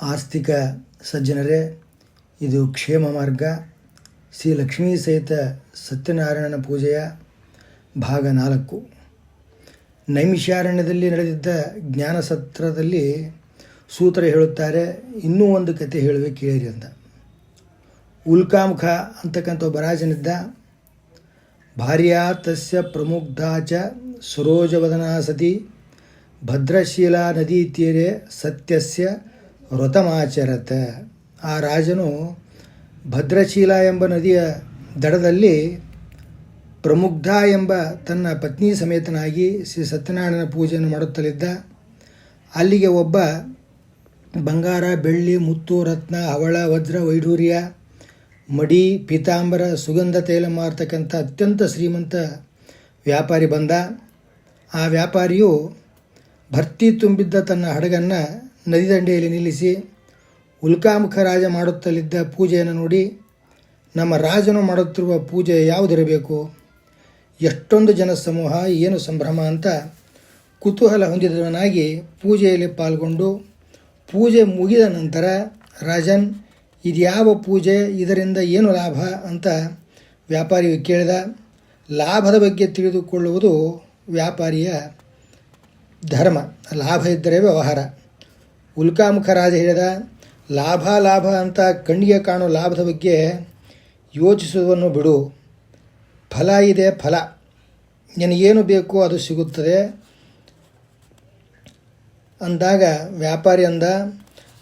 ಆಸ್ತಿಕ ಸಜ್ಜನರೇ, ಇದು ಕ್ಷೇಮ ಮಾರ್ಗ. ಶ್ರೀ ಲಕ್ಷ್ಮೀ ಸಹಿತ ಸತ್ಯನಾರಾಯಣನ ಪೂಜೆಯ ಭಾಗ ನಾಲ್ಕು. ನೈಮಿಷಾರಣ್ಯದಲ್ಲಿ ನಡೆದಿದ್ದ ಜ್ಞಾನ ಸತ್ರದಲ್ಲಿ ಸೂತ್ರ ಹೇಳುತ್ತಾರೆ, ಇನ್ನೂ ಒಂದು ಕತೆ ಹೇಳುವೆ ಕೇಳಿರಿ ಅಂತ. ಉಲ್ಕಾಮುಖ ಅಂತಕ್ಕಂಥ ಒಬ್ಬ ರಾಜನಿದ್ದ. ಭಾರ್ಯಾ ತಸ್ಯ ಪ್ರಮುಗ್ಧಾಚ ಸರೋಜವದನಾ ಸತಿ ಭದ್ರಶೀಲಾ ನದಿ ತೀರೆ ಸತ್ಯಸ್ಯ ವ್ರತಮಾಚರತ ಆ ರಾಜನು ಭದ್ರಶೀಲ ಎಂಬ ನದಿಯ ದಡದಲ್ಲಿ ಪ್ರಮುಗ್ಧ ಎಂಬ ತನ್ನ ಪತ್ನಿ ಸಮೇತನಾಗಿ ಶ್ರೀ ಸತ್ಯನಾರಾಯಣನ ಪೂಜೆಯನ್ನು ಮಾಡುತ್ತಲಿದ್ದ. ಅಲ್ಲಿಗೆ ಒಬ್ಬ ಬಂಗಾರ, ಬೆಳ್ಳಿ, ಮುತ್ತು, ರತ್ನ ಹವಳ ವಜ್ರ, ವೈಢೂರ್ಯ, ಮಡಿ, ಪೀತಾಂಬರ, ಸುಗಂಧ ತೈಲ ಮಾರ್ತಕ್ಕಂಥ ಅತ್ಯಂತ ಶ್ರೀಮಂತ ವ್ಯಾಪಾರಿ ಬಂದ. ಆ ವ್ಯಾಪಾರಿಯು ಭರ್ತಿ ತುಂಬಿದ್ದ ತನ್ನ ಹಡಗನ್ನು ನದಿ ದಂಡೆಯಲ್ಲಿ ನಿಲ್ಲಿಸಿ ಉಲ್ಕಾಮುಖ ರಾಜ ಮಾಡುತ್ತಲಿದ್ದ ಪೂಜೆಯನ್ನು ನೋಡಿ ನಮ್ಮ ರಾಜನು ಮಾಡುತ್ತಿರುವ ಪೂಜೆ ಯಾವುದಿರಬೇಕು? ಎಷ್ಟೊಂದು ಜನ ಸಮೂಹ, ಏನು ಸಂಭ್ರಮ ಅಂತ ಕುತೂಹಲ ಹೊಂದಿದವನಾಗಿ ಪೂಜೆಯಲ್ಲಿ ಪಾಲ್ಗೊಂಡು ಪೂಜೆ ಮುಗಿದ ನಂತರ ರಾಜನ್ ಇದು ಯಾವ ಪೂಜೆ, ಇದರಿಂದ ಏನು ಲಾಭ ಅಂತ ವ್ಯಾಪಾರಿಯು ಕೇಳಿದ. ಲಾಭದ ಬಗ್ಗೆ ತಿಳಿದುಕೊಳ್ಳುವುದು ವ್ಯಾಪಾರಿಯ ಧರ್ಮ, ಲಾಭ ಇದ್ದರೆ ವ್ಯವಹಾರ. ಉಲ್ಕಾಮುಖ ರಾಜ ಹೇಳಿದ, ಲಾಭ ಲಾಭ ಅಂತ ಕಣ್ಣಿಗೆ ಕಾಣೋ ಲಾಭದ ಬಗ್ಗೆ ಯೋಚಿಸುವುದನ್ನು ಬಿಡು. ಫಲ ಇದೆ, ಫಲ. ನಿನಗೇನು ಬೇಕೋ ಅದು ಸಿಗುತ್ತದೆ. ಅಂದಾಗ ವ್ಯಾಪಾರಿ ಅಂದ,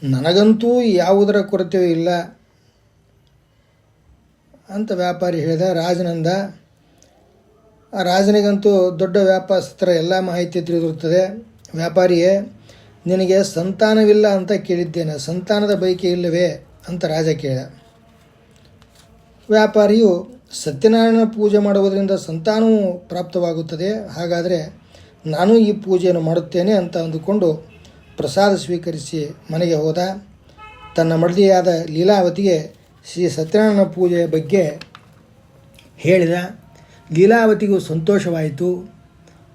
ನನಗಂತೂ ಯಾವುದರ ಕೊರತೆಯೂ ಇಲ್ಲ. ಅಂತ ವ್ಯಾಪಾರಿ ಹೇಳಿದ ರಾಜನಂದ ರಾಜನಿಗಂತೂ ದೊಡ್ಡ ವ್ಯಾಪಾರಸ್ಥರ ಎಲ್ಲ ಮಾಹಿತಿ ತಿಳಿದಿರುತ್ತದೆ. ವ್ಯಾಪಾರಿಯೇ ನಿನಗೆ ಸಂತಾನವಿಲ್ಲ ಅಂತ ಕೇಳಿದ್ದೇನೆ, ಸಂತಾನದ ಬಯಕೆ ಇಲ್ಲವೇ ಅಂತ ರಾಜ ಕೇಳ. ವ್ಯಾಪಾರಿಯು ಸತ್ಯನಾರಾಯಣ ಪೂಜೆ ಮಾಡುವುದರಿಂದ ಸಂತಾನವೂ ಪ್ರಾಪ್ತವಾಗುತ್ತದೆ, ಹಾಗಾದರೆ ನಾನು ಈ ಪೂಜೆಯನ್ನು ಮಾಡುತ್ತೇನೆ ಅಂತ ಅಂದುಕೊಂಡು ಪ್ರಸಾದ ಸ್ವೀಕರಿಸಿ ಮನೆಗೆ ಹೋದ. ತನ್ನ ಮಡದಿಯಾದ ಲೀಲಾವತಿಗೆ ಶ್ರೀ ಸತ್ಯನಾರಾಯಣ ಪೂಜೆಯ ಬಗ್ಗೆ ಹೇಳಿದ. ಲೀಲಾವತಿಗೂ ಸಂತೋಷವಾಯಿತು.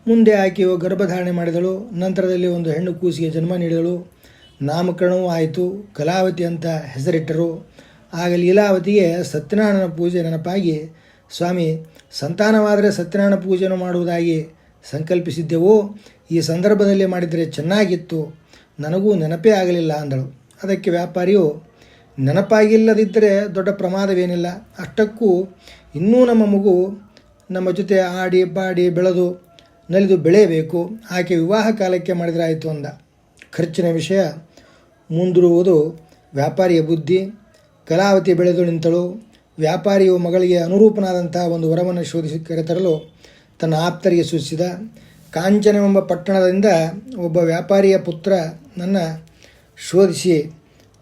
ಮುಂದೆ ಆಕೆಯು ಗರ್ಭಧಾರಣೆ ಮಾಡಿದಳು. ನಂತರದಲ್ಲಿ ಒಂದು ಹೆಣ್ಣು ಕೂಸಿಗೆ ಜನ್ಮ ನೀಡಿದಳು. ನಾಮಕರಣವೂ ಆಯಿತು. ಕಲಾವತಿ ಅಂತ ಹೆಸರಿಟ್ಟರು. ಆಗ ಲೀಲಾವತಿಗೆ ಸತ್ಯನಾರಾಯಣ ಪೂಜೆ ನೆನಪಾಗಿ, ಸ್ವಾಮಿ, ಸಂತಾನವಾದರೆ ಸತ್ಯನಾರಾಯಣ ಪೂಜೆಯನ್ನು ಮಾಡುವುದಾಗಿ ಸಂಕಲ್ಪಿಸಿದ್ದೆವು. ಈ ಸಂದರ್ಭದಲ್ಲಿ ಮಾಡಿದರೆ ಚೆನ್ನಾಗಿತ್ತು. ನನಗೂ ನೆನಪೇ ಆಗಲಿಲ್ಲ ಅಂದಳು. ಅದಕ್ಕೆ ವ್ಯಾಪಾರಿಯು, ನೆನಪಾಗಿಲ್ಲದಿದ್ದರೆ ದೊಡ್ಡ ಪ್ರಮಾದವೇನಿಲ್ಲ. ಅಷ್ಟಕ್ಕೂ ಇನ್ನೂ ನಮ್ಮ ಮಗು ನಮ್ಮ ಜೊತೆ ಆಡಿ, ಬಾಡಿ ಬೆಳೆದು ನಲಿದು ಬೆಳೆಯಬೇಕು. ಆಕೆ ವಿವಾಹ ಕಾಲಕ್ಕೆ ಮಾಡಿದರೆ ಆಯಿತು ಅಂದ. ಖರ್ಚಿನ ವಿಷಯ ಮುಂದಿರುವುದು ವ್ಯಾಪಾರಿಯ ಬುದ್ಧಿ. ಕಲಾವತಿ ಬೆಳೆದು ನಿಂತಳು. ವ್ಯಾಪಾರಿಯು ಮಗಳಿಗೆ ಅನುರೂಪನಾದಂತಹ ಒಂದು ವರವನ್ನು ಶೋಧಿಸಿ ಕರೆತರಲು ತನ್ನ ಆಪ್ತರಿಗೆ ಸೂಚಿಸಿದ. ಕಾಂಚನವೆಂಬ ಪಟ್ಟಣದಿಂದ ಒಬ್ಬ ವ್ಯಾಪಾರಿಯ ಪುತ್ರ ನನ್ನ ಶೋಧಿಸಿ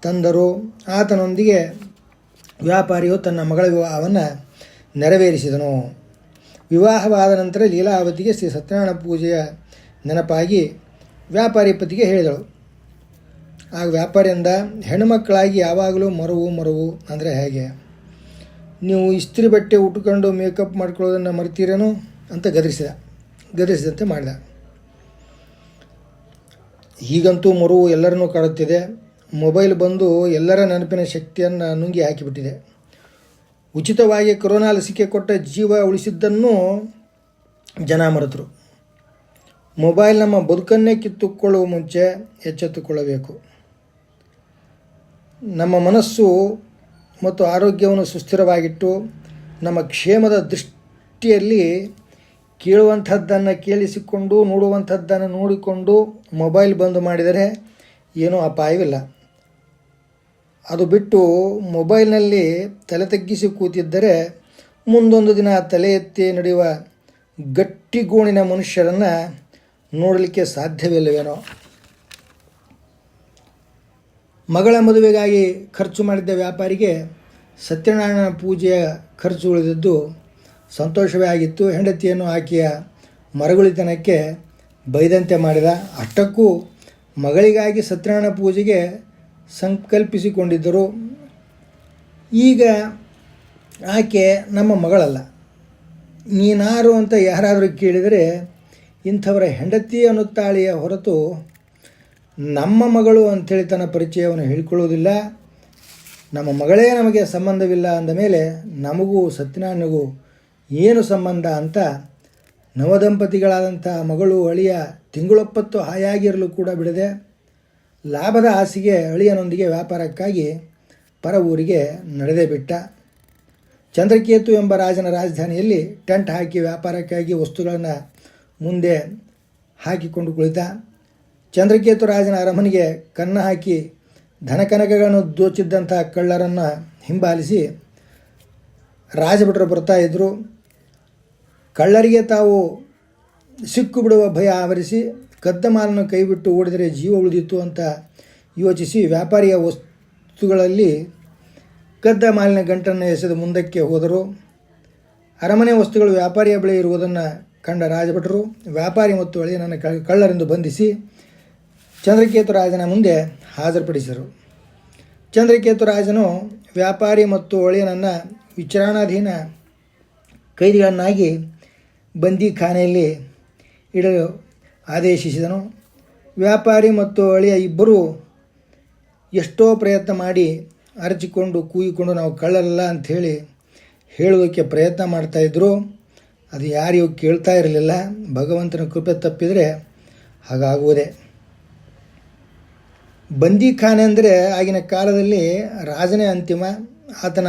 ತಂದರು. ಆತನೊಂದಿಗೆ ವ್ಯಾಪಾರಿಯು ತನ್ನ ಮಗಳ ವಿವಾಹವನ್ನು ನೆರವೇರಿಸಿದನು. ವಿವಾಹವಾದ ನಂತರ ಲೀಲಾವತಿಗೆ ಶ್ರೀ ಸತ್ಯನಾರಾಯಣ ಪೂಜೆಯ ನೆನಪಾಗಿ ವ್ಯಾಪಾರಿ ಪತಿಗೆ ಹೇಳಿದಳು. ಆಗ ವ್ಯಾಪಾರಿಯಿಂದ ಹೆಣ್ಣುಮಕ್ಕಳಾಗಿ ಯಾವಾಗಲೂ ಮರುವು ಮರುವು ಅಂದರೆ ಹೇಗೆ? ನೀವು ಇಸ್ತ್ರಿ ಬಟ್ಟೆ ಉಟ್ಕೊಂಡು ಮೇಕಪ್ ಮಾಡ್ಕೊಳ್ಳೋದನ್ನು ಮರ್ತೀರೇನು? ಅಂತ ಗದರಿಸಿದ. ಗದರಿಸಿದಂತೆ ಮಾಡಿದ. ಈಗಂತೂ ಮರುವು ಎಲ್ಲರನ್ನೂ ಕಾಡುತ್ತಿದೆ. ಮೊಬೈಲ್ ಬಂದು ಎಲ್ಲರ ನೆನಪಿನ ಶಕ್ತಿಯನ್ನು ನುಂಗಿ ಹಾಕಿಬಿಟ್ಟಿದೆ. ಉಚಿತವಾಗಿ ಕೊರೋನಾ ಲಸಿಕೆ ಕೊಟ್ಟ ಜೀವ ಉಳಿಸಿದ್ದನ್ನು ಜನ ಮರೆತರು. ಮೊಬೈಲ್ ನಮ್ಮ ಬದುಕನ್ನೇ ಕಿತ್ತುಕೊಳ್ಳುವ ಮುಂಚೆ ಎಚ್ಚೆತ್ತುಕೊಳ್ಳಬೇಕು. ನಮ್ಮ ಮನಸ್ಸು ಮತ್ತು ಆರೋಗ್ಯವನ್ನು ಸುಸ್ಥಿರವಾಗಿಟ್ಟು ನಮ್ಮ ಕ್ಷೇಮದ ದೃಷ್ಟಿಯಲ್ಲಿ ಕೇಳುವಂಥದ್ದನ್ನು ಕೇಳಿಸಿಕೊಂಡು ನೋಡುವಂಥದ್ದನ್ನು ನೋಡಿಕೊಂಡು ಮೊಬೈಲ್ ಬಂದು ಮಾಡಿದರೆ ಏನೂ ಅಪಾಯವಿಲ್ಲ. ಅದು ಬಿಟ್ಟು ಮೊಬೈಲ್ನಲ್ಲಿ ತಲೆ ತಗ್ಗಿಸಿ ಕೂತಿದ್ದರೆ ಮುಂದೊಂದು ದಿನ ತಲೆ ಎತ್ತಿ ನಡೆಯುವ ಗಟ್ಟಿಗೂಣಿನ ಮನುಷ್ಯರನ್ನು ನೋಡಲಿಕ್ಕೆ ಸಾಧ್ಯವಿಲ್ಲವೇನೋ. ಮಗಳ ಮದುವೆಗಾಗಿ ಖರ್ಚು ಮಾಡಿದ್ದ ವ್ಯಾಪಾರಿಗೆ ಸತ್ಯನಾರಾಯಣ ಪೂಜೆಯ ಖರ್ಚು ಉಳಿದಿದ್ದು ಸಂತೋಷವೇ ಆಗಿತ್ತು. ಹೆಂಡತಿಯನ್ನು ಆಕೆಯ ಮರಗುಳಿತನಕ್ಕೆ ಬೈದಂತೆ ಮಾಡಿದ ಅಷ್ಟಕ್ಕೂ ಮಗಳಿಗಾಗಿ ಸತ್ಯನಾರಾಯಣ ಪೂಜೆಗೆ ಸಂಕಲ್ಪಿಸಿಕೊಂಡಿದ್ದರು. ಈಗ ಆಕೆ ನಮ್ಮ ಮಗಳಲ್ಲ. ನೀನಾರು ಅಂತ ಯಾರಾದರೂ ಕೇಳಿದರೆ ಇಂಥವರ ಹೆಂಡತಿ ಅನ್ನುತ್ತಾಳೆಯ ಹೊರತು ನಮ್ಮ ಮಗಳು ಅಂಥೇಳಿ ತನ್ನ ಪರಿಚಯವನ್ನು ಹೇಳಿಕೊಳ್ಳುವುದಿಲ್ಲ. ನಮ್ಮ ಮಗಳೇ ನಮಗೆ ಸಂಬಂಧವಿಲ್ಲ ಅಂದ ಮೇಲೆ ನಮಗೂ ಸತ್ಯನಾರಾಯಣಗೂ ಏನು ಸಂಬಂಧ ಅಂತ ನವದಂಪತಿಗಳಾದಂಥ ಮಗಳು ಅಳಿಯ ತಿಂಗಳೊಪ್ಪತ್ತು ಹಾಯಾಗಿರಲು ಕೂಡ ಬಿಡದೆ ಲಾಭದ ಆಸೆಗೆ ಅಳಿಯನೊಂದಿಗೆ ವ್ಯಾಪಾರಕ್ಕಾಗಿ ಪರ ಊರಿಗೆ ನಡೆದೇ ಬಿಟ್ಟ. ಚಂದ್ರಕೇತು ಎಂಬ ರಾಜನ ರಾಜಧಾನಿಯಲ್ಲಿ ಟೆಂಟ್ ಹಾಕಿ ವ್ಯಾಪಾರಕ್ಕಾಗಿ ವಸ್ತುಗಳನ್ನು ಮುಂದೆ ಹಾಕಿಕೊಂಡು ಕುಳಿತ. ಚಂದ್ರಕೇತು ರಾಜನ ಅರಮನಿಗೆ ಕನ್ನ ಹಾಕಿ ಧನಕನಕಗಳನ್ನು ದೋಚಿದ್ದಂಥ ಕಳ್ಳರನ್ನು ಹಿಂಬಾಲಿಸಿ ರಾಜಭಟರು ಬರ್ತಾ ಇದ್ದರು ಕಳ್ಳರಿಗೆ ತಾವು ಸಿಕ್ಕು ಬಿಡುವ ಭಯ ಆವರಿಸಿ ಕದ್ದ ಮಾಲನ್ನು ಕೈಬಿಟ್ಟು ಓಡಿದರೆ ಜೀವ ಉಳಿದಿತ್ತು ಅಂತ ಯೋಚಿಸಿ ವ್ಯಾಪಾರಿಯ ವಸ್ತುಗಳಲ್ಲಿ ಕದ್ದ ಮಾಲಿನ ಗಂಟನ್ನು ಎಸೆದು ಮುಂದಕ್ಕೆ ಹೋದರು. ಅರಮನೆ ವಸ್ತುಗಳು ವ್ಯಾಪಾರಿಯ ಬಳಿ ಇರುವುದನ್ನು ಕಂಡ ರಾಜಭಟರು, ವ್ಯಾಪಾರಿ ಮತ್ತು ಅಳಿಯನನ್ನು ಕಳ್ಳರೆಂದು ಬಂಧಿಸಿ ಚಂದ್ರಕೇತು ರಾಜನ ಮುಂದೆ ಹಾಜರುಪಡಿಸಿದರು. ಚಂದ್ರಕೇತು ರಾಜನು ವ್ಯಾಪಾರಿ ಮತ್ತು ಒಳಿಯನನ್ನು ವಿಚಾರಣಾಧೀನ ಕೈದಿಗಳನ್ನಾಗಿ ಬಂದಿಖಾನೆಯಲ್ಲಿ ಇಡಲು ಆದೇಶಿಸಿದನು. ವ್ಯಾಪಾರಿ ಮತ್ತು ಅಳಿಯ ಇಬ್ಬರೂ ಎಷ್ಟೋ ಪ್ರಯತ್ನ ಮಾಡಿ ಅರಚಿಕೊಂಡು ಕೂಯಿಕೊಂಡು ನಾವು ಕಳ್ಳರಲ್ಲ ಅಂಥೇಳಿ ಹೇಳೋದಕ್ಕೆ ಪ್ರಯತ್ನ ಮಾಡ್ತಾಯಿದ್ರು ಅದು ಯಾರಿಗೂ ಕೇಳ್ತಾ ಇರಲಿಲ್ಲ. ಭಗವಂತನ ಕೃಪೆ ತಪ್ಪಿದರೆ ಹಾಗಾಗುವುದೇ. ಬಂದಿಖಾನೆ ಅಂದರೆ ಆಗಿನ ಕಾಲದಲ್ಲಿ ರಾಜನೇ ಅಂತಿಮ. ಆತನ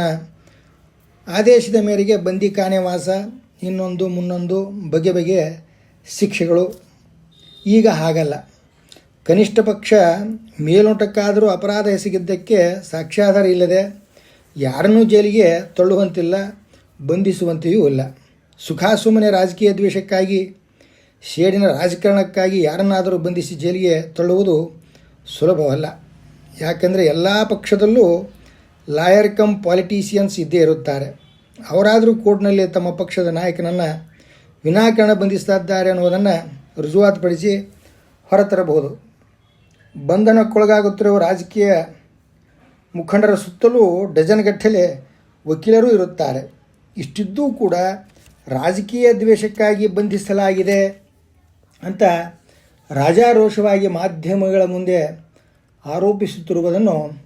ಆದೇಶದ ಮೇರೆಗೆ ಬಂದಿಖಾನೆ ವಾಸ, ಇನ್ನೊಂದು, ಮುನ್ನೊಂದು, ಬಗೆ ಬಗೆಯ ಶಿಕ್ಷೆಗಳು. ಈಗ ಹಾಗಲ್ಲ. ಕನಿಷ್ಠ ಪಕ್ಷ ಮೇಲ್ನೋಟಕ್ಕಾದರೂ ಅಪರಾಧ ಎಸಗಿದ್ದಕ್ಕೆ ಸಾಕ್ಷ್ಯಾಧಾರ ಇಲ್ಲದೆ ಯಾರನ್ನೂ ಜೈಲಿಗೆ ತಳ್ಳುವಂತಿಲ್ಲ, ಬಂಧಿಸುವಂತೆಯೂ ಇಲ್ಲ. ಸುಖಾಸುಮ್ಮನೆ ರಾಜಕೀಯ ದ್ವೇಷಕ್ಕಾಗಿ, ಶೇಡಿನ ರಾಜಕಾರಣಕ್ಕಾಗಿ ಯಾರನ್ನಾದರೂ ಬಂಧಿಸಿ ಜೈಲಿಗೆ ತಳ್ಳುವುದು ಸುಲಭವಲ್ಲ. ಯಾಕೆಂದರೆ ಎಲ್ಲ ಪಕ್ಷದಲ್ಲೂ ಲಾಯರ್ ಕಮ್ ಪಾಲಿಟೀಷಿಯನ್ಸ್ ಇದ್ದೇ ಇರುತ್ತಾರೆ. ಅವರಾದರೂ ಕೋರ್ಟ್ನಲ್ಲಿ ತಮ್ಮ ಪಕ್ಷದ ನಾಯಕನನ್ನು ವಿನಾಕಾರಣ ಬಂಧಿಸ್ತಾ ಇದ್ದಾರೆ ಅನ್ನುವುದನ್ನು ರುಜುವಾತುಪಡಿಸಿ ಹೊರತರಬಹುದು. ಬಂಧನಕ್ಕೊಳಗಾಗುತ್ತಿರುವ ರಾಜಕೀಯ ಮುಖಂಡರ ಸುತ್ತಲೂ ಡಜನ್ಗಟ್ಟಲೆ ವಕೀಲರು ಇರುತ್ತಾರೆ. ಇಷ್ಟಿದ್ದೂ ಕೂಡ ರಾಜಕೀಯ ದ್ವೇಷಕ್ಕಾಗಿ ಬಂಧಿಸಲಾಗಿದೆ ಅಂತ ರಾಜಾರೋಷವಾಗಿ ಮಾಧ್ಯಮಗಳ ಮುಂದೆ ಆರೋಪಿಸುತ್ತಿರುವುದನ್ನು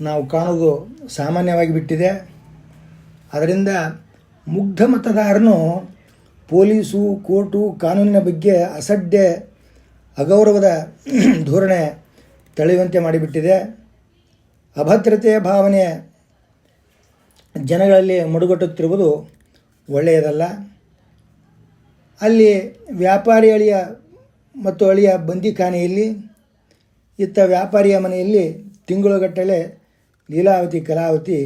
ನಾವು ಕಾಣುವುದು ಸಾಮಾನ್ಯವಾಗಿ ಬಿಟ್ಟಿದೆ. ಅದರಿಂದ ಮುಗ್ಧ ಮತದಾರನು ಪೊಲೀಸು, ಕೋರ್ಟು, ಕಾನೂನಿನ ಬಗ್ಗೆ ಅಸಡ್ಡೆ, ಅಗೌರವದ ಧೋರಣೆ ತಳೆಯುವಂತೆ ಮಾಡಿಬಿಟ್ಟಿದೆ. ಅಭದ್ರತೆಯ ಭಾವನೆ ಜನಗಳಲ್ಲಿ ಮುಡುಗಟ್ಟುತ್ತಿರುವುದು ಒಳ್ಳೆಯದಲ್ಲ. ಅಲ್ಲಿ ವ್ಯಾಪಾರಿ ಅಳಿಯ ಮತ್ತು ಅಳಿಯ ಬಂದಿಖಾನೆಯಲ್ಲಿ ಇತ್ತ ವ್ಯಾಪಾರಿಯ ಮನೆಯಲ್ಲಿ ತಿಂಗಳುಗಟ್ಟಲೆ ಲೀಲಾವತಿ, ಕಲಾವತಿ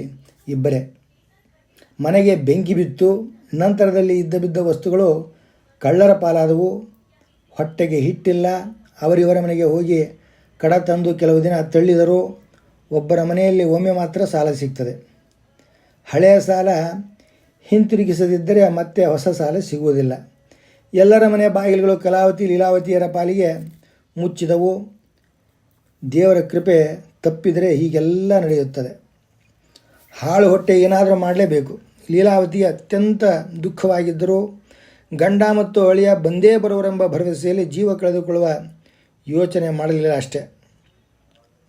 ಇಬ್ಬರೇ. ಮನೆಗೆ ಬೆಂಕಿ ಬಿತ್ತು. ನಂತರದಲ್ಲಿ ಇದ್ದ ಬಿದ್ದ ವಸ್ತುಗಳು ಕಳ್ಳರ ಪಾಲಾದವು. ಹೊಟ್ಟೆಗೆ ಹಿಟ್ಟಿಲ್ಲ. ಅವರಿವರ ಮನೆಗೆ ಹೋಗಿ ಕಡ ತಂದು ಕೆಲವು ದಿನ ತಳ್ಳಿದರು. ಒಬ್ಬರ ಮನೆಯಲ್ಲಿ ಒಮ್ಮೆ ಮಾತ್ರ ಸಾಲ ಸಿಗ್ತದೆ. ಹಳೆಯ ಸಾಲ ಹಿಂತಿರುಗಿಸದಿದ್ದರೆ ಮತ್ತೆ ಹೊಸ ಸಾಲ ಸಿಗುವುದಿಲ್ಲ. ಎಲ್ಲರ ಮನೆಯ ಬಾಗಿಲುಗಳು ಕಲಾವತಿ ಲೀಲಾವತಿಯರ ಪಾಲಿಗೆ ಮುಚ್ಚಿದವು. ದೇವರ ಕೃಪೆ ತಪ್ಪಿದರೆ ಹೀಗೆಲ್ಲ ನಡೆಯುತ್ತದೆ. ಹಾಳು ಹೊಟ್ಟೆ ಏನಾದರೂ ಮಾಡಲೇಬೇಕು. ಲೀಲಾವತಿ ಅತ್ಯಂತ ದುಃಖವಾಗಿದ್ದರು ಗಂಡ ಮತ್ತು ಅಳಿಯ ಬಂದೇ ಬರುವರೆಂಬ ಭರವಸೆಯಲ್ಲಿ ಜೀವ ಕಳೆದುಕೊಳ್ಳುವ ಯೋಚನೆ ಮಾಡಲಿಲ್ಲ ಅಷ್ಟೇ.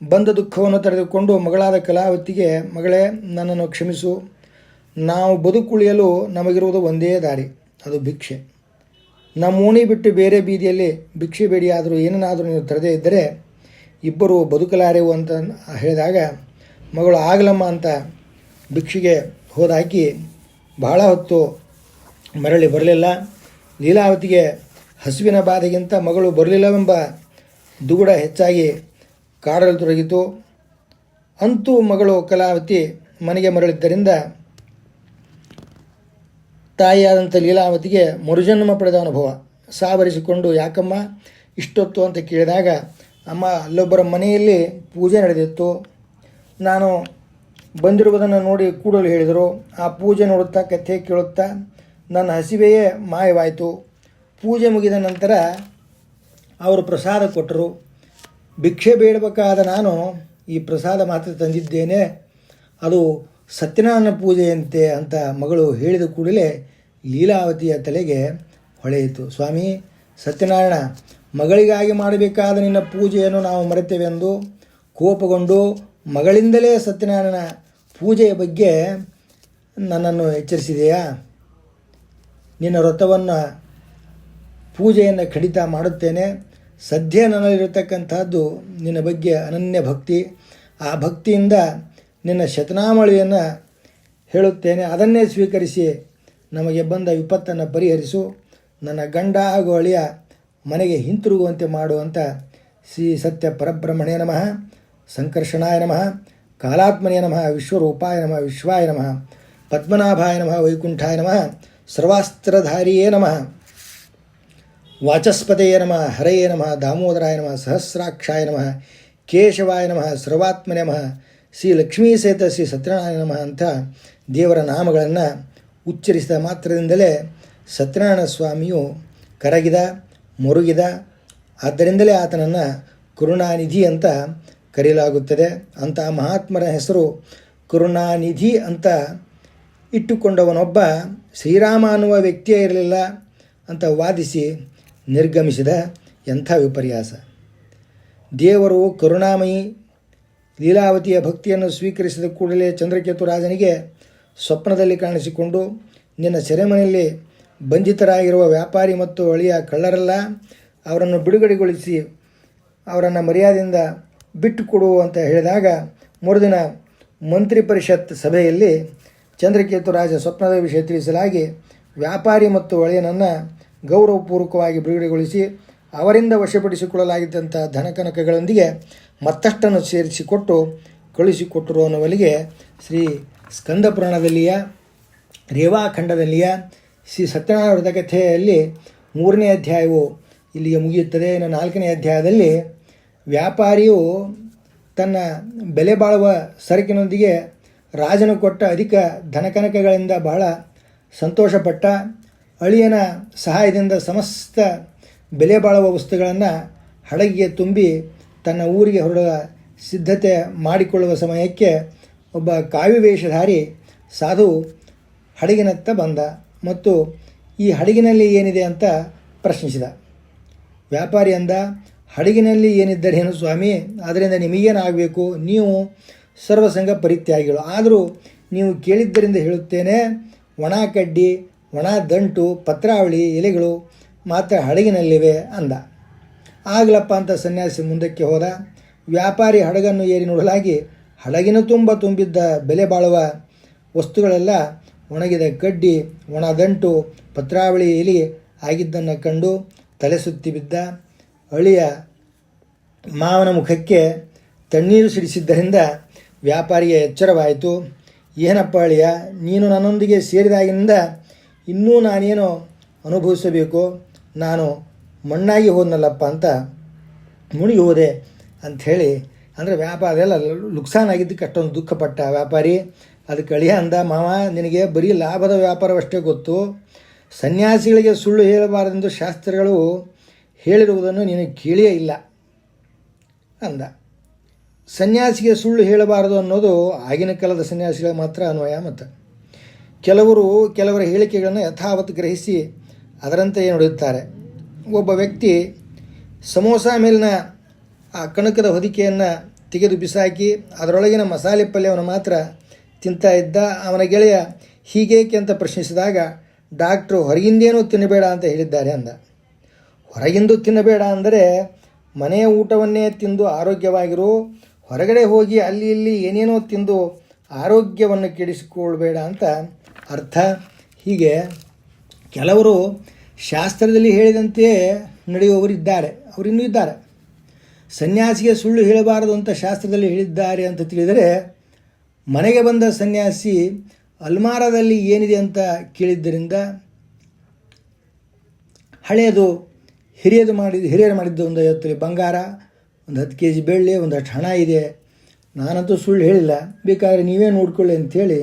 ಬಂದ ದುಃಖವನ್ನು ತಡೆದುಕೊಂಡು ಮಗಳಾದ ಕಲಾವತಿಗೆ, ಮಗಳೇ, ನನ್ನನ್ನು ಕ್ಷಮಿಸು. ನಾವು ಬದುಕುಳಿಯಲು ನಮಗಿರುವುದು ಒಂದೇ ದಾರಿ. ಅದು ಭಿಕ್ಷೆ. ನಮ್ಮ ಓಣಿ ಬಿಟ್ಟು ಬೇರೆ ಬೀದಿಯಲ್ಲಿ ಭಿಕ್ಷೆ ಬೇಡಿಯಾದರೂ ಏನನ್ನಾದರೂ ನೀವು ತರದೇ ಇದ್ದರೆ ಇಬ್ಬರು ಬದುಕಲಾರೆವು ಅಂತ ಹೇಳಿದಾಗ ಮಗಳು, ಆಗಲಮ್ಮ ಅಂತ ಭಿಕ್ಷೆಗೆ ಹೋದಾಕಿ ಬಹಳ ಹೊತ್ತು ಮರಳಿ ಬರಲಿಲ್ಲ. ಲೀಲಾವತಿಗೆ ಹಸುವಿನ ಬಾಧೆಗಿಂತ ಮಗಳು ಬರಲಿಲ್ಲವೆಂಬ ದುಗುಡ ಹೆಚ್ಚಾಗಿ ಕಾಡಲು ತೊಡಗಿತು. ಅಂತೂ ಮಗಳು ಕಲಾವತಿ ಮನೆಗೆ ಮರಳಿದ್ದರಿಂದ ತಾಯಿಯಾದಂಥ ಲೀಲಾವತಿಗೆ ಮರುಜನ್ಮ ಪಡೆದ ಅನುಭವ. ಸಾವರಿಸಿಕೊಂಡು, ಯಾಕಮ್ಮ, ಇಷ್ಟೊತ್ತು? ಅಂತ ಕೇಳಿದಾಗ, ಅಮ್ಮ, ಅಲ್ಲೊಬ್ಬರ ಮನೆಯಲ್ಲಿ ಪೂಜೆ ನಡೆದಿತ್ತು. ನಾನು ಬಂದಿರುವುದನ್ನು ನೋಡಿ ಕೂಡಲು ಹೇಳಿದರು, ಆ ಪೂಜೆ ನೋಡುತ್ತಾ ಕಥೆ ಕೇಳುತ್ತಾ, ನನ್ನ ಹಸಿವೆಯೇ ಮಾಯವಾಯಿತು. ಪೂಜೆ ಮುಗಿದ ನಂತರ ಅವರು ಪ್ರಸಾದ ಕೊಟ್ಟರು. ಭಿಕ್ಷೆ ಬೇಡಬೇಕಾದ ನಾನು ಈ ಪ್ರಸಾದ ಮಾತ್ರ ತಂದಿದ್ದೇನೆ. ಅದು ಸತ್ಯನಾರಾಯಣ ಪೂಜೆಯಂತೆ ಅಂತ ಮಗಳು ಹೇಳಿದ ಕೂಡಲೇ ಲೀಲಾವತಿಯ ತಲೆಗೆ ಹೊಳೆಯಿತು. ಸ್ವಾಮಿ, ಸತ್ಯನಾರಾಯಣ, ಮಗಳಿಗಾಗಿ ಮಾಡಬೇಕಾದ ನಿನ್ನ ಪೂಜೆಯನ್ನು ನಾವು ಮರೆತೆವೆಂದು ಕೋಪಗೊಂಡು ಮಗಳಿಂದಲೇ ಸತ್ಯನಾರಾಯಣ ಪೂಜೆಯ ಬಗ್ಗೆ ನನ್ನನ್ನು ಎಚ್ಚರಿಸಿದೆಯಾ? ನಿನ್ನ ವ್ರತವನ್ನು ಪೂಜೆಯನ್ನು ಖಡಿತ ಮಾಡುತ್ತೇನೆ. ಸದ್ಯ ನನ್ನಲ್ಲಿರತಕ್ಕಂಥದ್ದು ನಿನ್ನ ಬಗ್ಗೆ ಅನನ್ಯ ಭಕ್ತಿ. ಆ ಭಕ್ತಿಯಿಂದ ನಿನ್ನ ಶತನಾಮಳಿಯನ್ನು ಹೇಳುತ್ತೇನೆ. ಅದನ್ನೇ ಸ್ವೀಕರಿಸಿ ನಮಗೆ ಬಂದ ವಿಪತ್ತನ್ನು ಪರಿಹರಿಸು. ನನ್ನ ಗಂಡ ಹಾಗೂ ಅಳಿಯ ಮನೆಗೆ ಹಿಂತಿರುಗುವಂತೆ ಮಾಡುವಂಥ ಶ್ರೀ ಸತ್ಯ ಪರಬ್ರಹ್ಮಣೇ ನಮಃ. ಸಂಕರ್ಷಣಾಯ ನಮಃ ಕಾಲಾತ್ಮನೇ ನಮಃ, ವಿಶ್ವರೂಪಾಯ ನಮಃ, ವಿಶ್ವಾಯ ನಮಃ, ಪದ್ಮನಾಭಾಯ ನಮಃ, ವೈಕುಂಠಾಯ ನಮಃ, ಸರ್ವಾಸ್ತ್ರಧಾರಿಯೇ ನಮಃ, ವಾಚಸ್ಪತೆಯ ನಮಃ, ಹರೆಯೇ ನಮಃ, ದಾಮೋದರಾಯ ನಮಃ, ಸಹಸ್ರಾಕ್ಷಾಯ ನಮಃ, ಕೇಶವಾಯ ನಮಃ ಸರ್ವಾತ್ಮನೆ ನಮಃ, ಶ್ರೀ ಲಕ್ಷ್ಮೀ ಶ್ರೀ ಸತ್ಯನಾರಾಯಣ ನಮಃ ಅಂತ ದೇವರ ನಾಮಗಳನ್ನು ಉಚ್ಚರಿಸಿದ ಮಾತ್ರದಿಂದಲೇ ಸತ್ಯನಾರಾಯಣ ಸ್ವಾಮಿಯು ಕರಗಿದ, ಮುರುಗಿದ, ಆದ್ದರಿಂದಲೇ ಆತನನ್ನು ಕರುಣಾನಿಧಿ ಅಂತ ಕರೆಯಲಾಗುತ್ತದೆ. ಅಂತಹ ಮಹಾತ್ಮರ ಹೆಸರು ಕರುಣಾನಿಧಿ ಅಂತ ಇಟ್ಟುಕೊಂಡವನೊಬ್ಬ ಶ್ರೀರಾಮ ಅನ್ನುವ ವ್ಯಕ್ತಿಯೇ ಇರಲಿಲ್ಲ ಅಂತ ವಾದಿಸಿ ನಿರ್ಗಮಿಸಿದ ಎಂಥ ವಿಪರ್ಯಾಸ. ದೇವರು ಕರುಣಾಮಯಿ, ಲೀಲಾವತಿಯ ಭಕ್ತಿಯನ್ನು ಸ್ವೀಕರಿಸಿದ ಕೂಡಲೇ ಚಂದ್ರಕೇತು ರಾಜನಿಗೆ ಸ್ವಪ್ನದಲ್ಲಿ ಕಾಣಿಸಿಕೊಂಡು, ನಿನ್ನ ಸೆರೆಮನೆಯಲ್ಲಿ ಬಂಧಿತರಾಗಿರುವ ವ್ಯಾಪಾರಿ ಮತ್ತು ಅಳಿಯ ಕಳ್ಳರಲ್ಲ, ಅವರನ್ನು ಬಿಡುಗಡೆಗೊಳಿಸಿ, ಅವರನ್ನು ಮರ್ಯಾದೆಯಿಂದ ಬಿಟ್ಟು ಕೊಡು ಅಂತ ಹೇಳಿದಾಗ ಮರುದಿನ ಮಂತ್ರಿ ಪರಿಷತ್ ಸಭೆಯಲ್ಲಿ ಚಂದ್ರಕೇತು ರಾಜ ಸ್ವಪ್ನದ ವಿಷಯ ತಿಳಿಸಲಾಗಿ ವ್ಯಾಪಾರಿ ಮತ್ತು ಒಳೆಯನನ್ನು ಗೌರವಪೂರ್ವಕವಾಗಿ ಬಿಡುಗಡೆಗೊಳಿಸಿ ಅವರಿಂದ ವಶಪಡಿಸಿಕೊಳ್ಳಲಾಗಿದ್ದಂಥ ಧನಕನಕಗಳೊಂದಿಗೆ ಮತ್ತಷ್ಟನ್ನು ಸೇರಿಸಿಕೊಟ್ಟು ಕಳುಹಿಸಿಕೊಟ್ಟರು ಅನ್ನುವಲ್ಲಿಗೆ ಶ್ರೀ ಸ್ಕಂದ ಪುರಾಣದಲ್ಲಿಯ ರೇವಾಖಂಡದಲ್ಲಿಯ ಶ್ರೀ ಸತ್ಯನಾರಾಯಣ ಕಥೆಯಲ್ಲಿ ಮೂರನೇ ಅಧ್ಯಾಯವು ಇಲ್ಲಿಗೆ ಮುಗಿಯುತ್ತದೆ. ಇನ್ನು ನಾಲ್ಕನೇ ಅಧ್ಯಾಯದಲ್ಲಿ ವ್ಯಾಪಾರಿಯು ತನ್ನ ಬೆಲೆ ಬಾಳುವ ಸರಕಿನೊಂದಿಗೆ ರಾಜನು ಕೊಟ್ಟ ಅಧಿಕ ಧನಕನಕಗಳಿಂದ ಬಹಳ ಸಂತೋಷಪಟ್ಟ ಅಳಿಯನ ಸಹಾಯದಿಂದ ಸಮಸ್ತ ಬೆಲೆ ಬಾಳುವ ವಸ್ತುಗಳನ್ನು ಹಡಗಿಗೆ ತುಂಬಿ ತನ್ನ ಊರಿಗೆ ಹೊರಡುವ ಸಿದ್ಧತೆ ಮಾಡಿಕೊಳ್ಳುವ ಸಮಯಕ್ಕೆ ಒಬ್ಬ ಕಾವ್ಯವೇಷಧಾರಿ ಸಾಧು ಹಡಗಿನತ್ತ ಬಂದ ಮತ್ತು ಈ ಹಡಗಿನಲ್ಲಿ ಏನಿದೆ ಅಂತ ಪ್ರಶ್ನಿಸಿದ. ವ್ಯಾಪಾರಿ ಅಂದ ಹಡಗಿನಲ್ಲಿ ಏನಿದ್ದರೇನು ಸ್ವಾಮಿ ಅದರಿಂದ ನಿಮಗೇನಾಗಬೇಕು? ನೀವು ಸರ್ವಸಂಗ ಪರಿತ್ಯಾಗಿಗಳು. ಆದರೂ ನೀವು ಕೇಳಿದ್ದರಿಂದ ಹೇಳುತ್ತೇನೆ, ಒಣ ಕಡ್ಡಿ, ಒಣ ದಂಟು, ಪತ್ರಾವಳಿ ಎಲೆಗಳು ಮಾತ್ರ ಹಡಗಿನಲ್ಲಿವೆ ಅಂದ. ಆಗ್ಲಪ್ಪ ಅಂತ ಸನ್ಯಾಸಿ ಮುಂದಕ್ಕೆ ಹೋದ. ವ್ಯಾಪಾರಿ ಹಡಗನ್ನು ಏರಿ ನೋಡಲಾಗಿ ಹಡಗಿನ ತುಂಬ ತುಂಬಿದ್ದ ಬೆಲೆ ಬಾಳುವ ವಸ್ತುಗಳೆಲ್ಲ ಒಣಗಿದ ಕಡ್ಡಿ, ಒಣ ದಂಟು, ಪತ್ರಾವಳಿ ಎಲೆ ಆಗಿದ್ದನ್ನು ಕಂಡು ತಲೆ ಸುತ್ತಿ ಬಿದ್ದ. ಅಳಿಯ ಮಾವನ ಮುಖಕ್ಕೆ ತಣ್ಣೀರು ಸಿಡಿಸಿದ್ದರಿಂದ ವ್ಯಾಪಾರಿಗೆ ಎಚ್ಚರವಾಯಿತು. ಏನಪ್ಪ ಅಳಿಯ, ನೀನು ನನ್ನೊಂದಿಗೆ ಸೇರಿದಾಗಿನಿಂದ ಇನ್ನೂ ನಾನೇನು ಅನುಭವಿಸಬೇಕು? ನಾನು ಮಣ್ಣಾಗಿ ಹೋದ್ನಲ್ಲಪ್ಪ ಅಂತ ಮುಳುಗಿ ಹೋದೆ ಅಂಥೇಳಿ. ಅಂದರೆ ವ್ಯಾಪಾರ ಎಲ್ಲ ಲುಕ್ಸಾನ್ ಆಗಿದ್ದಕ್ಕೆ ಅಷ್ಟೊಂದು ದುಃಖಪಟ್ಟ ವ್ಯಾಪಾರಿ. ಅದಕ್ಕೆ ಅಳಿಯ ಅಂದ, ಮಾವ, ನಿನಗೆ ಬರೀ ಲಾಭದ ವ್ಯಾಪಾರವಷ್ಟೇ ಗೊತ್ತು. ಸನ್ಯಾಸಿಗಳಿಗೆ ಸುಳ್ಳು ಹೇಳಬಾರದೆಂದು ಶಾಸ್ತ್ರಗಳು ಹೇಳಿರುವುದನ್ನು ನೀನು ಕೇಳಿಯೇ ಇಲ್ಲ ಅಂದ. ಸನ್ಯಾಸಿಗೆ ಸುಳ್ಳು ಹೇಳಬಾರದು ಅನ್ನೋದು ಆಗಿನ ಕಾಲದ ಸನ್ಯಾಸಿಗಳ ಮಾತ್ರ ಅನ್ವಯ ಮತ್ತು ಕೆಲವರು ಕೆಲವರ ಹೇಳಿಕೆಗಳನ್ನು ಯಥಾವತ್ ಗ್ರಹಿಸಿ ಅದರಂತೆ ನುಡಿಯುತ್ತಾರೆ. ಒಬ್ಬ ವ್ಯಕ್ತಿ ಸಮೋಸ ಮೇಲಿನ ಆ ಕಣಕದ ಹೊದಿಕೆಯನ್ನು ತೆಗೆದು ಬಿಸಾಕಿ ಅದರೊಳಗಿನ ಮಸಾಲೆ ಪಲ್ಯವನ್ನು ಮಾತ್ರ ತಿಂತಾ ಇದ್ದ ಅವನ ಗೆಳೆಯ ಹೀಗೇಕೆ ಅಂತ ಪ್ರಶ್ನಿಸಿದಾಗ, ಡಾಕ್ಟ್ರು, ಹೊರಗಿಂದೇನೂ ತಿನ್ನಬೇಡ ಅಂತ ಹೇಳಿದ್ದಾರೆ ಅಂದ. ಹೊರಗಿಂದು ತಿನ್ನಬೇಡ ಅಂದರೆ ಮನೆಯ ಊಟವನ್ನೇ ತಿಂದು ಆರೋಗ್ಯವಾಗಿರು. ಹೊರಗಡೆ ಹೋಗಿ ಅಲ್ಲಿ ಇಲ್ಲಿ ಏನೇನೋ ತಿಂದು ಆರೋಗ್ಯವನ್ನು ಕೆಡಿಸಿಕೊಳ್ಬೇಡ ಅಂತ ಅರ್ಥ. ಹೀಗೆ ಕೆಲವರು ಶಾಸ್ತ್ರದಲ್ಲಿ ಹೇಳಿದಂತೆಯೇ ನಡೆಯುವವರು ಇದ್ದಾರೆ ಅವರಿನ್ನೂ ಇದ್ದಾರೆ. ಸನ್ಯಾಸಿಗೆ ಸುಳ್ಳು ಹೇಳಬಾರದು ಅಂತ ಶಾಸ್ತ್ರದಲ್ಲಿ ಹೇಳಿದ್ದಾರೆ ಅಂತ ತಿಳಿದರೆ ಮನೆಗೆ ಬಂದ ಸನ್ಯಾಸಿ ಅಲ್ಮಾರದಲ್ಲಿ ಏನಿದೆ ಅಂತ ಕೇಳಿದ್ದರಿಂದ ಹಳೆಯದು ಹಿರಿಯದು ಮಾಡಿದ, ಹಿರಿಯರು ಮಾಡಿದ್ದು ಒಂದು ಐವತ್ತು ಬಂಗಾರ, ಒಂದು ಹತ್ತು ಕೆ ಜಿ ಬೆಳ್ಳಿ, ಒಂದಷ್ಟು ಹಣ ಇದೆ. ನಾನಂತೂ ಸುಳ್ಳು ಹೇಳಿಲ್ಲ. ಬೇಕಾದರೆ ನೀವೇ ನೋಡ್ಕೊಳ್ಳಿ ಅಂಥೇಳಿ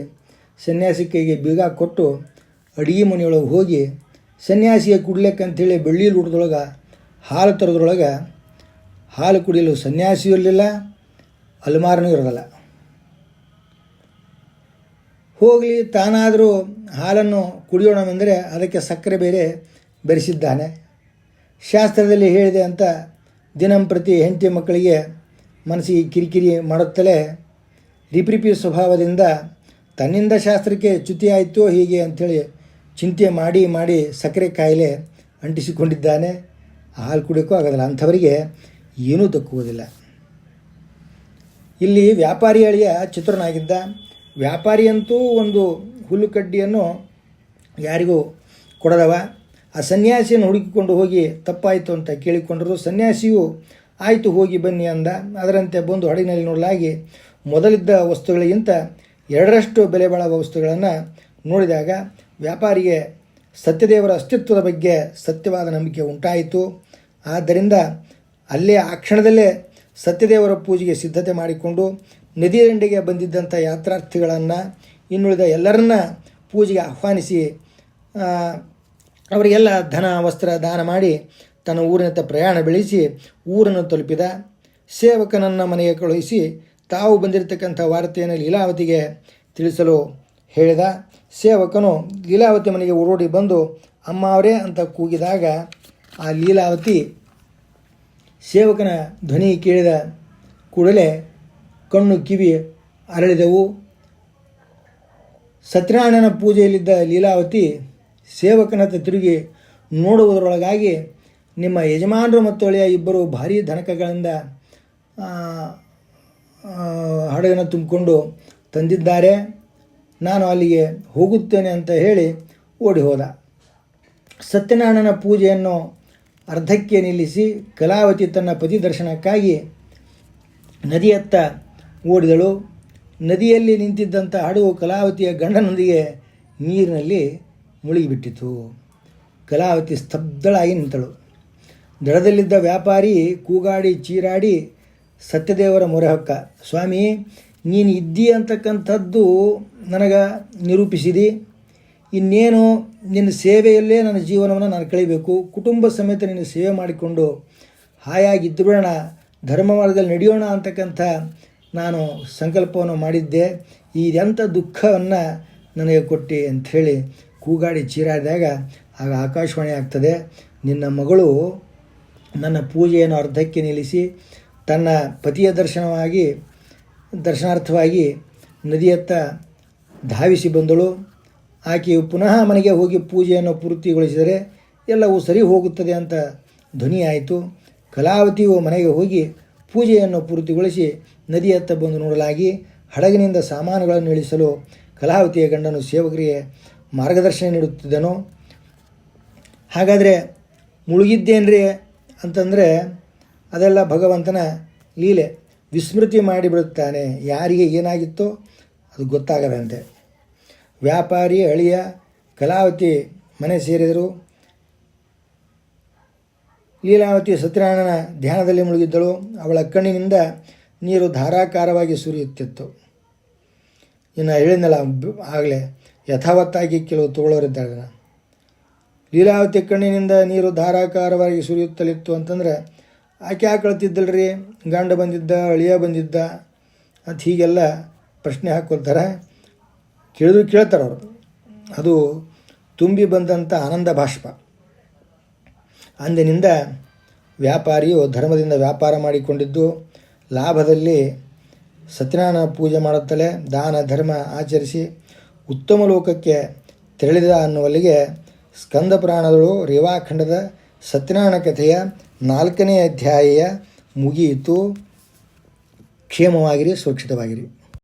ಸನ್ಯಾಸಿ ಕೈಗೆ ಬೀಗ ಕೊಟ್ಟು ಅಡುಗೆ ಮನೆಯೊಳಗೆ ಹೋಗಿ ಸನ್ಯಾಸಿಗೆ ಕುಡ್ಲಿಕ್ಕಂಥೇಳಿ ಬೆಳ್ಳಿ ಲೂಟದೊಳಗೆ, ಹಾಲು ತರೋದ್ರೊಳಗೆ ಹಾಲು ಕುಡಿಯಲು ಸನ್ಯಾಸಿಯೂ ಇರಲಿಲ್ಲ, ಅಲ್ಮಾರನೂ ಇರೋದಿಲ್ಲ. ಹೋಗಲಿ, ತಾನಾದರೂ ಹಾಲನ್ನು ಕುಡಿಯೋಣವೆಂದರೆ ಅದಕ್ಕೆ ಸಕ್ಕರೆ ಬೇರೆ ಬೆರೆಸಿದ್ದಾನೆ. ಶಾಸ್ತ್ರದಲ್ಲಿ ಹೇಳಿದೆ ಅಂತ ದಿನಂಪ್ರತಿ ಹೆಂಡತಿ ಮಕ್ಕಳಿಗೆ ಮನಸ್ಸಿಗೆ ಕಿರಿಕಿರಿ ಮಾಡುತ್ತಲೇ ರಿಪ್ರಿಪಿ ಸ್ವಭಾವದಿಂದ ತನ್ನಿಂದ ಶಾಸ್ತ್ರಕ್ಕೆ ಚ್ಯುತಿ ಆಯಿತು ಹೀಗೆ ಅಂಥೇಳಿ ಚಿಂತೆ ಮಾಡಿ ಮಾಡಿ ಸಕ್ಕರೆ ಕಾಯಿಲೆ ಅಂಟಿಸಿಕೊಂಡಿದ್ದಾನೆ. ಹಾಲು ಕುಡಿಯೋಕ್ಕೂ ಆಗೋದಿಲ್ಲ ಅಂಥವರಿಗೆ ಏನೂ ತಕ್ಕುವುದಿಲ್ಲ ಇಲ್ಲಿ ವ್ಯಾಪಾರಿ ಅಳಿಯ ಚಿತ್ರನಾಗಿದ್ದ. ವ್ಯಾಪಾರಿಯಂತೂ ಒಂದು ಹುಲ್ಲುಕಡ್ಡಿಯನ್ನು ಯಾರಿಗೂ ಕೊಡದವ. ಆ ಸನ್ಯಾಸಿಯನ್ನು ಹುಡುಕಿಕೊಂಡು ಹೋಗಿ ತಪ್ಪಾಯಿತು ಅಂತ ಕೇಳಿಕೊಂಡರು. ಸನ್ಯಾಸಿಯು, ಆಯಿತು, ಹೋಗಿ ಬನ್ನಿ ಅಂದ. ಅದರಂತೆ ಬಂದು ಹಡಗಿನಲ್ಲಿ ನೋಡಲಾಗಿ ಮೊದಲಿದ್ದ ವಸ್ತುಗಳಿಗಿಂತ ಎರಡರಷ್ಟು ಬೆಲೆ ಬಾಳುವ ವಸ್ತುಗಳನ್ನು ನೋಡಿದಾಗ ವ್ಯಾಪಾರಿಗೆ ಸತ್ಯದೇವರ ಅಸ್ತಿತ್ವದ ಬಗ್ಗೆ ಸತ್ಯವಾದ ನಂಬಿಕೆ ಉಂಟಾಯಿತು. ಆದ್ದರಿಂದ ಅಲ್ಲೇ ಆ ಕ್ಷಣದಲ್ಲೇ ಸತ್ಯದೇವರ ಪೂಜೆಗೆ ಸಿದ್ಧತೆ ಮಾಡಿಕೊಂಡು ನದಿ ದಂಡೆಗೆ ಬಂದಿದ್ದಂಥ ಯಾತ್ರಾರ್ಥಿಗಳನ್ನು ಇನ್ನುಳಿದ ಎಲ್ಲರನ್ನ ಪೂಜೆಗೆ ಆಹ್ವಾನಿಸಿ ಅವರಿಗೆಲ್ಲ ಧನ, ವಸ್ತ್ರ ದಾನ ಮಾಡಿ ತನ್ನ ಊರಿನತ್ತ ಪ್ರಯಾಣ ಬೆಳೆಸಿ ಊರನ್ನು ತಲುಪಿದ. ಸೇವಕನನ್ನು ಮನೆಗೆ ಕಳುಹಿಸಿ ತಾವು ಬಂದಿರತಕ್ಕಂಥ ವಾರ್ತೆಯನ್ನು ಲೀಲಾವತಿಗೆ ತಿಳಿಸಲು ಹೇಳಿದ. ಸೇವಕನು ಲೀಲಾವತಿ ಮನೆಗೆ ಓಡೋಡಿ ಬಂದು, ಅಮ್ಮ ಅವರೇ ಅಂತ ಕೂಗಿದಾಗ ಆ ಲೀಲಾವತಿ ಸೇವಕನ ಧ್ವನಿ ಕೇಳಿದ ಕೂಡಲೇ ಕಣ್ಣು ಕಿವಿ ಅರಳಿದವು. ಸತ್ಯನಾರಾಯಣನ ಪೂಜೆಯಲ್ಲಿದ್ದ ಲೀಲಾವತಿ ಸೇವಕನತ್ತ ತಿರುಗಿ ನೋಡುವುದರೊಳಗಾಗಿ ನಿಮ್ಮ ಯಜಮಾನರು ಮತ್ತು ಅಳಿಯ ಇಬ್ಬರು ಭಾರೀ ಧನಕಗಳಿಂದ ಹಡಗನ್ನು ತುಂಬಿಕೊಂಡು ತಂದಿದ್ದಾರೆ. ನಾನು ಅಲ್ಲಿಗೆ ಹೋಗುತ್ತೇನೆ ಅಂತ ಹೇಳಿ ಓಡಿ ಹೋದ. ಸತ್ಯನಾರಾಯಣನ ಪೂಜೆಯನ್ನು ಅರ್ಧಕ್ಕೆ ನಿಲ್ಲಿಸಿ ಕಲಾವತಿ ತನ್ನ ಪತಿ ದರ್ಶನಕ್ಕಾಗಿ ನದಿಯತ್ತ ಓಡಿದಳು. ನದಿಯಲ್ಲಿ ನಿಂತಿದ್ದಂಥ ಹಡಗು ಕಲಾವತಿಯ ಗಂಡನೊಂದಿಗೆ ನೀರಿನಲ್ಲಿ ಮುಳುಗಿಬಿಟ್ಟಿತು. ಕಲಾವತಿ ಸ್ತಬ್ಧಳಾಗಿ ನಿಂತಳು. ದಡದಲ್ಲಿದ್ದ ವ್ಯಾಪಾರಿ ಕೂಗಾಡಿ ಚೀರಾಡಿ ಸತ್ಯದೇವರ ಮೊರೆ ಹೊಕ್ಕ, ಸ್ವಾಮಿ, ನೀನು ಇದ್ದೀ ಅಂತಕ್ಕಂಥದ್ದು ನನಗೆ ನಿರೂಪಿಸಿದಿ. ಇನ್ನೇನು ನಿನ್ನ ಸೇವೆಯಲ್ಲೇ ನನ್ನ ಜೀವನವನ್ನು ನಾನು ಕಳಿಬೇಕು ಕುಟುಂಬ ಸಮೇತ ನಿನ್ನ ಸೇವೆ ಮಾಡಿಕೊಂಡು ಹಾಯಾಗಿ ಇದ್ದುಬಿಡೋಣ ಧರ್ಮ ಮಾರ್ಗದಲ್ಲಿ ನಡೆಯೋಣ ಅಂತಕ್ಕಂಥ ನಾನು ಸಂಕಲ್ಪವನ್ನು ಮಾಡಿದ್ದೆ. ಇದೆಂಥ ದುಃಖವನ್ನು ನನಗೆ ಕೊಟ್ಟಿ ಅಂಥೇಳಿ ಕೂಗಾಡಿ ಚೀರಾದಾಗ ಆಗ ಆಕಾಶವಾಣಿ ಆಗ್ತದೆ, ನಿನ್ನ ಮಗಳು ನನ್ನ ಪೂಜೆಯನ್ನು ಅರ್ಧಕ್ಕೆ ನಿಲ್ಲಿಸಿ ತನ್ನ ಪತಿಯ ದರ್ಶನವಾಗಿ, ದರ್ಶನಾರ್ಥವಾಗಿ ನದಿಯತ್ತ ಧಾವಿಸಿ ಬಂದಳು. ಆಕೆಯು ಪುನಃ ಮನೆಗೆ ಹೋಗಿ ಪೂಜೆಯನ್ನು ಪೂರ್ತಿಗೊಳಿಸಿದರೆ ಎಲ್ಲವೂ ಸರಿ ಹೋಗುತ್ತದೆ ಅಂತ ಧ್ವನಿಯಾಯಿತು. ಕಲಾವತಿಯು ಮನೆಗೆ ಹೋಗಿ ಪೂಜೆಯನ್ನು ಪೂರ್ತಿಗೊಳಿಸಿ ನದಿಯತ್ತ ಬಂದು ನೋಡಲಾಗಿ ಹಡಗಿನಿಂದ ಸಾಮಾನುಗಳನ್ನು ಇಳಿಸಲು ಕಲಾವತಿಯ ಗಂಡನು ಸೇವಕರಿಗೆ ಮಾರ್ಗದರ್ಶನ ನೀಡುತ್ತಿದ್ದನು? ಹಾಗಾದರೆ ಮುಳುಗಿದ್ದೇನ್ರಿ ಅಂತಂದರೆ ಅದೆಲ್ಲ ಭಗವಂತನ ಲೀಲೆ. ವಿಸ್ಮೃತಿ ಮಾಡಿಬಿಡುತ್ತಾನೆ. ಯಾರಿಗೆ ಏನಾಗಿತ್ತೋ ಅದು ಗೊತ್ತಾಗದಂತೆ. ವ್ಯಾಪಾರಿ, ಅಳಿಯ, ಕಲಾವತಿ ಮನೆ ಸೇರಿದರು. ಲೀಲಾವತಿ ಸತ್ಯನಾರಾಯಣನ ಧ್ಯಾನದಲ್ಲಿ ಮುಳುಗಿದ್ದಳು. ಅವಳ ಕಣ್ಣಿನಿಂದ ನೀರು ಧಾರಾಕಾರವಾಗಿ ಸುರಿಯುತ್ತಿತ್ತು. ಇನ್ನು ಹೇಳಿದ್ನಲ್ಲ, ಆಗಲೇ. ಯಥಾವತ್ತಾಗಿ ಕೆಲವು ತಗೊಳ್ಳೋರಿದ್ದಾರೆ ಅದನ್ನ. ಲೀಲಾವತಿ ಕಣ್ಣಿನಿಂದ ನೀರು ಧಾರಾಕಾರವಾಗಿ ಸುರಿಯುತ್ತಲಿತ್ತು ಅಂತಂದರೆ, ಆಕೆ ಯಾಕೆ ಅಳ್ತಿದ್ದಲ್ರಿ? ಗಂಡ ಬಂದಿದ್ದ, ಅಳಿಯ ಬಂದಿದ್ದ? ಅಂತ ಹೀಗೆಲ್ಲ ಪ್ರಶ್ನೆ ಹಾಕ್ಕೊಳ್ತಾರೆ ಕೇಳಿದ್ರು ಕೇಳ್ತಾರೆ ಅವರು. ಅದು ತುಂಬಿ ಬಂದಂಥ ಆನಂದ ಬಾಷ್ಪ ಅಂದಿನಿಂದ ವ್ಯಾಪಾರಿಯು ಧರ್ಮದಿಂದ ವ್ಯಾಪಾರ ಮಾಡಿಕೊಂಡಿದ್ದು, ಲಾಭದಲ್ಲಿ ಸತ್ಯನಾರಾಯಣ ಪೂಜೆ ಮಾಡುತ್ತಲೇ ದಾನ, ಧರ್ಮ ಆಚರಿಸಿ ಉತ್ತಮ ಲೋಕಕ್ಕೆ ತೆರಳಿದ ಅನ್ನುವಲ್ಲಿಗೆ ಸ್ಕಂದ ಪುರಾಣಗಳು ರೇವಾಖಂಡದ ಸತ್ಯನಾರಾಯಣ ಕಥೆಯ ನಾಲ್ಕನೇ ಅಧ್ಯಾಯ ಮುಗಿಯಿತು. ಕ್ಷೇಮವಾಗಿರಿ ಸುರಕ್ಷಿತವಾಗಿರಿ.